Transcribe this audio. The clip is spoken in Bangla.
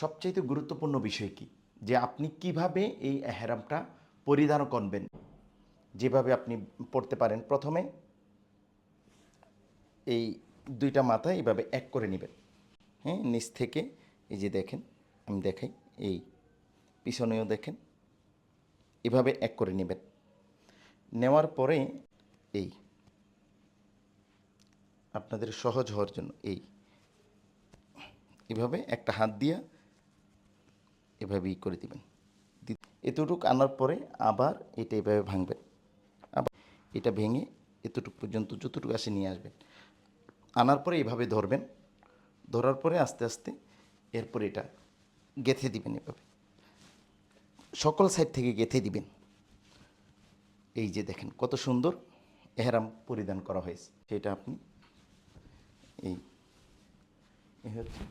সবচাইতে গুরুত্বপূর্ণ বিষয় কি? যে আপনি কীভাবে এই এহরামটা পরিধান করবেন? যেভাবে আপনি পড়তে পারেন। প্রথমে এই দুইটা মাথা এইভাবে এক করে নেবেন। হ্যাঁ নিচ থেকে এই যে দেখেন, আমি দেখাই, এই পিছনেও দেখেন, এভাবে এক করে নেবেন। নেওয়ার পরে এই আপনাদের সহজ হওয়ার জন্য এই, এভাবে একটা হাত দিয়া এভাবেই করে দিবেন। এতটুক আনার পরে আবার এটা এভাবে ভাঙবেন। আবার এটা ভেঙে এতটুকু পর্যন্ত যতটুকু আসে নিয়ে আসবেন। আনার পরে এভাবে ধরবেন। ধরার পরে আস্তে আস্তে এরপর এটা গেথে দিবেন এভাবে। সকল সাইড থেকে গেথে দিবেন। এই যে দেখেন কত সুন্দর এহরাম পরিধান করা হয়েছে। সেটা আপনি এই হচ্ছে